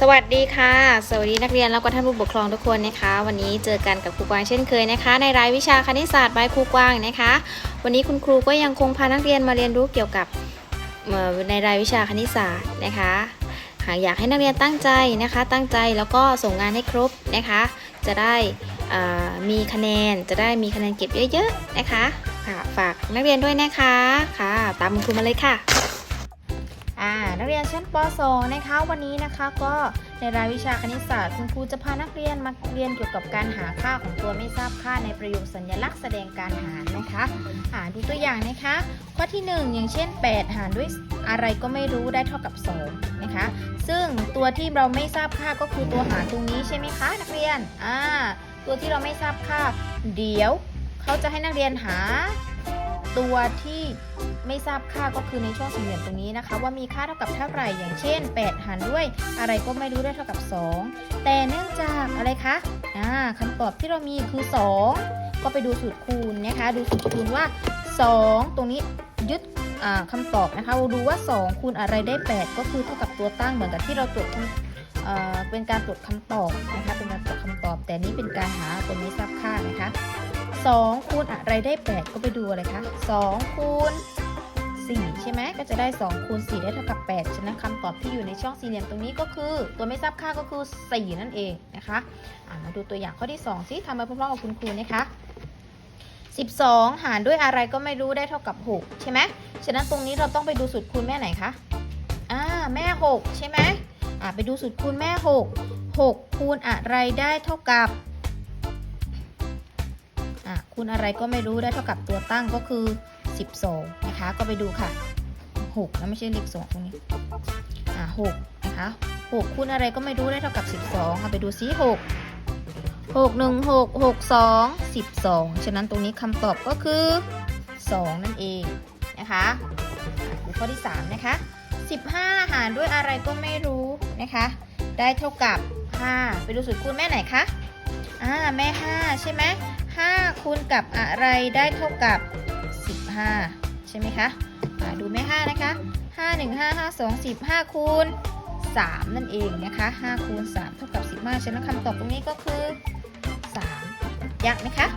สวัสดีค่ะ สวัสดีนักเรียนแล้วก็ท่านผู้ปกครองทุกคนนะคะ วันนี้เจอกันกับครูกวางเช่นเคยนะคะ ในรายวิชาคณิตศาสตร์บายครูกวางนะคะ วันนี้คุณครูก็ยังคงพานักเรียนมาเรียนรู้เกี่ยวกับในรายวิชาคณิตศาสตร์นะคะหากอยากให้นักเรียนตั้งใจนะคะ ตั้งใจแล้วก็ส่งงานให้ครบนะคะ จะได้มีคะแนนจะได้มีคะแนนเก็บเยอะๆนะคะค่ะฝากนักเรียนด้วยนะคะค่ะ ตามคุณครูมาเลยค่ะอ่า รียนชั้นป .2 นะคะ วันนี้นะคะก็ในรายวิชาคณิตศาสตร์คุณครูจะพานักเรียนมาเรียนเกี่ยวกับการหาค่าของตัวไม่ทราบค่าในประโยคสัญลักษณ์แสดงการหารนะคะอ่าดูตัวอย่างนะคะ ข้อที่ 1 อย่างเช่น 8 หารด้วยอะไรก็ไม่รู้ได้เท่ากับ2นะคะ ซึ่งตัวที่เราไม่ทราบค่าก็คือตัวหารตรงนี้ใช่ไหมคะนักเรียนอ่าตัวที่เราไม่ทราบค่า เดี๋ยว เขาจะให้นักเรียนหา ตัวที่ไม่ทราบค่าก็คือในช่องสี่เหลี่ยมตรงนี้นะคะ ว่ามีค่าเท่ากับเท่าไหร่อย่างเช่น 8 หารด้วย อะไรก็ไม่รู้ได้เท่ากับ 2 แต่เนื่องจากอะไรคะอ่าคำตอบที่เรามีคือ 2 ก็ไปดูสูตรคูณนะคะ ดูสูตรคูณว่า 2 ตรงนี้ยึดอ่าคำตอบนะคะเราดูว่า 2 คูณอะไรได้ 8 ก็คือเท่ากับตัวตั้งเหมือนกับที่เราตรวจเอ่อเป็นการตรวจคำตอบนะคะเป็นการตรวจคำตอบ แต่นี้เป็นการหาตัวไม่ทราบค่านะคะ 2คูณอะไรได้ 8 ก็ไปดูอะไรคะ2คูณ4ใช่ไหมก็จะได้ 2คูณ4ได้เท่ากับ 8 ฉะนั้นคำตอบที่อยู่ในช่องสี่เหลี่ยมตรงนี้ก็คือ ตัวไม่ทราบค่าก็คือ 4 นั่นเองนะคะมาดูตัวอย่างข้อที่2สิทำมาพร้อมๆกับคุณครูนะคะ12 หารด้วยอะไรก็ไม่รู้ได้เท่ากับ 6 ใช่ไหมฉะนั้นตรงนี้เราต้องไปดูสูตรคูณแม่ไหนคะอ่าแม่ 6 ใช่ไหมอ่าไปดูสูตรคูณแม่ 6 6 คูณอะไรได้เท่ากับ อะคูณอะไรก็ไม่รู้ได้เท่ากับตัวตั้งก็คือ 12 นะคะ ก็ไปดูค่ะ 6 แล้วไม่ใช่เลข2ตรงนี้ อะ6นะคะ6คูณอะไรก็ไม่รู้ได้เท่ากับ 12เอาไปดูซิ6 6 1 6 6 2 12 ฉะนั้นตรงนี้คำตอบก็คือ 2 นั่นเองนะคะดูข้อที่ 3 นะคะ 15 หารด้วยอะไรก็ไม่รู้นะคะ ได้เท่ากับ 5 ไปดูสูตรคูณแม่ไหนคะอ่าแม่ 5 ใช่ไหม 5 คูณกับอะไรได้เท่ากับ 15 ใช่ไหมคะดูแม่5นะคะ 5 1 5 5 2 15 คูณ 3 นั่นเองนะคะ5คูณ 3 เท่ากับ 15 ฉะนั้นคำตอบตรงนี้ก็คือ 3 ยากไหมคะ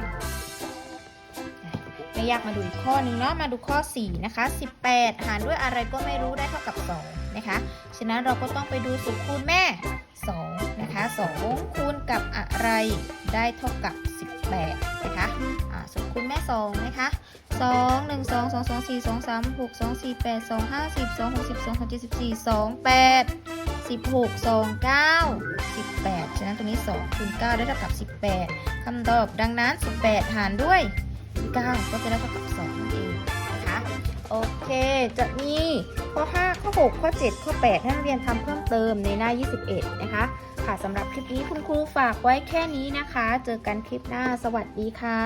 ไม่ยากมาดูอีกข้อหนึงเนาะ มาดูข้อ 4 นะคะ 18 หารด้วยอะไรก็ไม่รู้ได้เท่ากับ 2 นะคะ ฉะนั้นเราก็ต้องไปดูสูตรคูณแม่ 2 นะคะ 2 คูณกับอะไรได้เท่ากับ 18นะคะอ่าสูตรคูณแม่2นะคะ2 1 2 2 2 4 2 3 6 2 4 8 2 5 10 2 6 12 2 7 14 2 8 16 2 9 18 ฉะนั้นตรงนี้ 2คูณ9ได้เท่ากับ 18 คำตอบดังนั้น 18 หารด้วย 9 ก็จะได้เท่ากับ2นั่นเองนะคะ โอเค จะมี ข้อ 5 ข้อ 6 ข้อ 7 ข้อ 8 ให้นักเรียนทำเพิ่มเติมในหน้า 21 นะคะ ค่ะสำหรับคลิปนี้คุณครูฝากไว้แค่นี้นะคะ เจอกันคลิปหน้า สวัสดีค่ะ